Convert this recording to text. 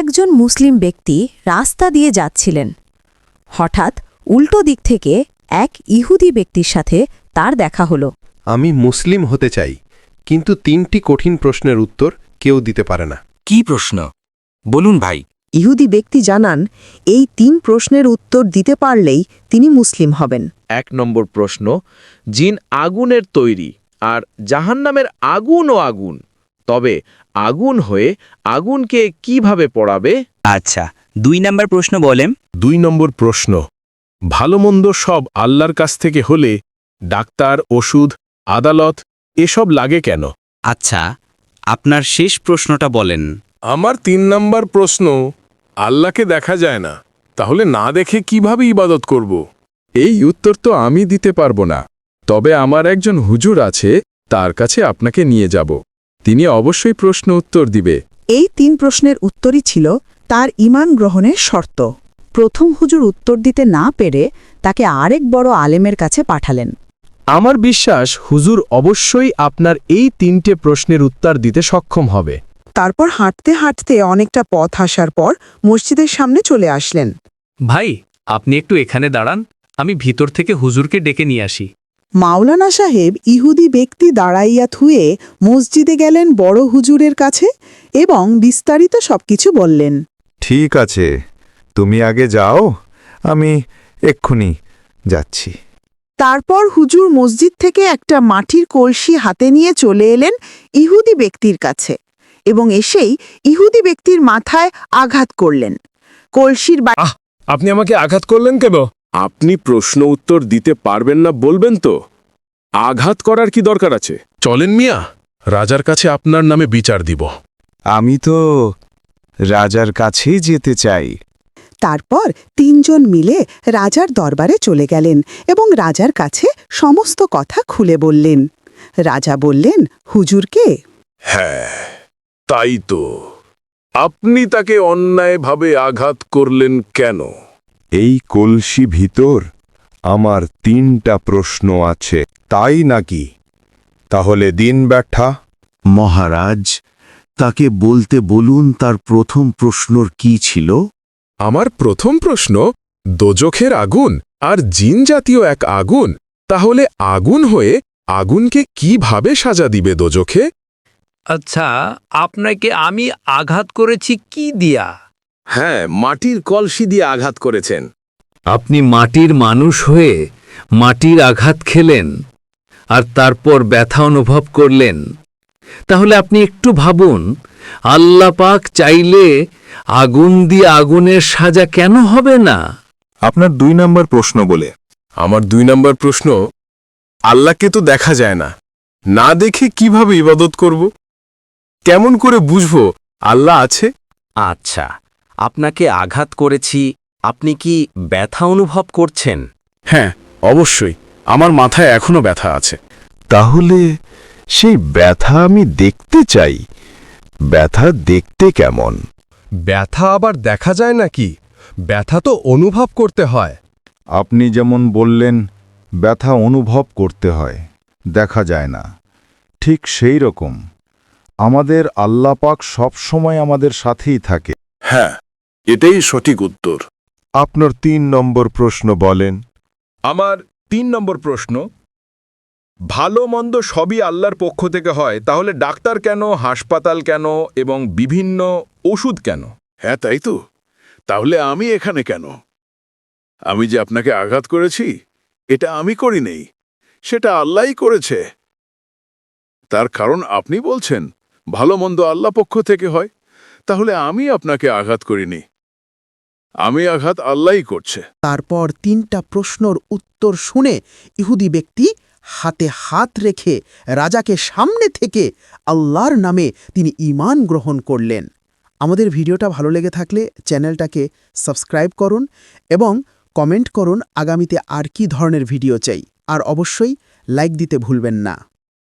একজন মুসলিম ব্যক্তি রাস্তা দিয়ে যাচ্ছিলেন। হঠাৎ উল্টো দিক থেকে এক ইহুদি ব্যক্তির সাথে তার দেখা হলো। আমি মুসলিম হতে চাই কিন্তু তিনটি কঠিন প্রশ্নের উত্তর কেউ দিতে পারে না। কি প্রশ্ন? বলুন ভাই। ইহুদি ব্যক্তি জানান এই তিন প্রশ্নের উত্তর দিতে পারলেই তিনি মুসলিম হবেন। এক নম্বর প্রশ্ন জিন আগুনের তৈরি আর জাহান্নামের আগুনও আগুন। তবে আগুন হয়ে আগুনকে কীভাবে পড়াবে? আচ্ছা দুই নম্বর প্রশ্ন বলেন। দুই নম্বর প্রশ্ন। ভালোমন্দ সব আল্লাহর কাছ থেকে হলে ডাক্তার ওষুধ আদালত এসব লাগে কেন? আচ্ছা আপনার শেষ প্রশ্নটা বলেন। আমার তিন নম্বর প্রশ্ন আল্লাহকে দেখা যায় না তাহলে না দেখে কীভাবে ইবাদত করব? এই উত্তর তো আমি দিতে পারব না তবে আমার একজন হুজুর আছে তার কাছে আপনাকে নিয়ে যাব। তিনি অবশ্যই প্রশ্ন উত্তর দিবে। এই তিন প্রশ্নের উত্তরই ছিল তার ইমান গ্রহণের শর্ত। প্রথম হুজুর উত্তর দিতে না পেরে তাকে আরেক বড় আলেমের কাছে পাঠালেন। আমার বিশ্বাস হুজুর অবশ্যই আপনার এই তিনটে প্রশ্নের উত্তর দিতে সক্ষম হবে। তারপর হাঁটতে হাঁটতে অনেকটা পথ আসার পর মসজিদের সামনে চলে আসলেন। ভাই আপনি একটু এখানে দাঁড়ান আমি ভিতর থেকে হুজুরকে ডেকে নিয়ে আসি। মাওলানা সাহেব ইহুদি ব্যক্তি দাঁড়াইয়া থুয়ে মসজিদে গেলেন বড় হুজুরের কাছে এবং বিস্তারিত সবকিছু বললেন। ঠিক আছে তুমি আগে যাও আমি এক্ষুনি যাচ্ছি। তারপর হুজুর মসজিদ থেকে একটা মাটির কলসি হাতে নিয়ে চলে এলেন ইহুদি ব্যক্তির কাছে এবং এসেই ইহুদি ব্যক্তির মাথায় আঘাত করলেন। কলসির বা আপনি আমাকে আঘাত করলেন কেন আপনি প্রশ্ন উত্তর দিতে পারবেন না বলবেন তো? আঘাত করার কি দরকার আছে? চলেন মিয়া রাজার কাছে আপনার নামে বিচার দিব। আমি তো রাজার কাছেই যেতে চাই। তারপর তিনজন মিলে রাজার দরবারে চলে গেলেন এবং রাজার কাছে সমস্ত কথা খুলে বললেন। রাজা বললেন হুজুরকে হ্যাঁ তাই তো। আপনি তাকে অন্যায়ভাবে আঘাত করলেন কেন? এই কলসি ভিতর আমার তিনটা প্রশ্ন আছে। তাই নাকি? তাহলে দিন ব্যাঠা মহারাজ তাকে বলতে বলুন তার প্রথম প্রশ্নর কি ছিল? আমার প্রথম প্রশ্ন দোজখের আগুন আর জিন জাতীয় এক আগুন তাহলে আগুন হয়ে আগুনকে কীভাবে সাজা দিবে দোজখে? আচ্ছা আপনাকে আমি আঘাত করেছি কি দিয়া? হ্যাঁ মাটির কলসি দিয়ে আঘাত করেছেন। আপনি মাটির মানুষ হয়ে মাটির আঘাত খেলেন আর তারপর ব্যথা অনুভব করলেন। তাহলে আপনি একটু ভাবুন আল্লাহ পাক চাইলে আগুন দিয়ে আগুনের সাজা কেন হবে না? আপনার দুই নম্বর প্রশ্ন বলে। আমার দুই নম্বর প্রশ্ন আল্লাহকে তো দেখা যায় না। না দেখে কীভাবে ইবাদত করব? কেমন করে বুঝব আল্লাহ আছে? আচ্ছা আপনাকে আঘাত করেছি আপনি কি ব্যথা অনুভব করছেন? হ্যাঁ অবশ্যই। আমার মাথায় এখনও ব্যথা আছে। তাহলে সেই ব্যথা আমি দেখতে চাই। ব্যথা দেখতে কেমন? ব্যথা আবার দেখা যায় নাকি? ব্যথা তো অনুভব করতে হয়। আপনি যেমন বললেন ব্যথা অনুভব করতে হয়। দেখা যায় না। ঠিক সেই রকম। আমাদের আল্লাপাক সবসময় আমাদের সাথেই থাকে। হ্যাঁ এটাই সঠিক উত্তর। আপনার তিন নম্বর প্রশ্ন বলেন। আমার তিন নম্বর প্রশ্ন ভালো মন্দ সবই আল্লাহর পক্ষ থেকে হয় তাহলে ডাক্তার কেন হাসপাতাল কেন এবং বিভিন্ন ওষুধ কেন? হ্যাঁ তাই তো। তাহলে আমি এখানে কেন? আমি যে আপনাকে আঘাত করেছি এটা আমি করি নেই সেটা আল্লাহই করেছে। তার কারণ আপনি বলছেন ভালো মন্দ আল্লাহ পক্ষ থেকে হয় তাহলে আমি আপনাকে আঘাত করিনি। আমি আঘাত আল্লাহই করছে। তারপর তিনটা প্রশ্নর উত্তর শুনে ইহুদি ব্যক্তি হাতে হাত রেখে রাজাকে সামনে থেকে আল্লাহর নামে তিনি ঈমান গ্রহণ করলেন। আমাদের ভিডিওটা ভালো লেগে থাকলে চ্যানেলটাকে সাবস্ক্রাইব করুন এবং কমেন্ট করুন আগামীতে আর কি ধরনের ভিডিও চাই। আর অবশ্যই লাইক দিতে ভুলবেন না।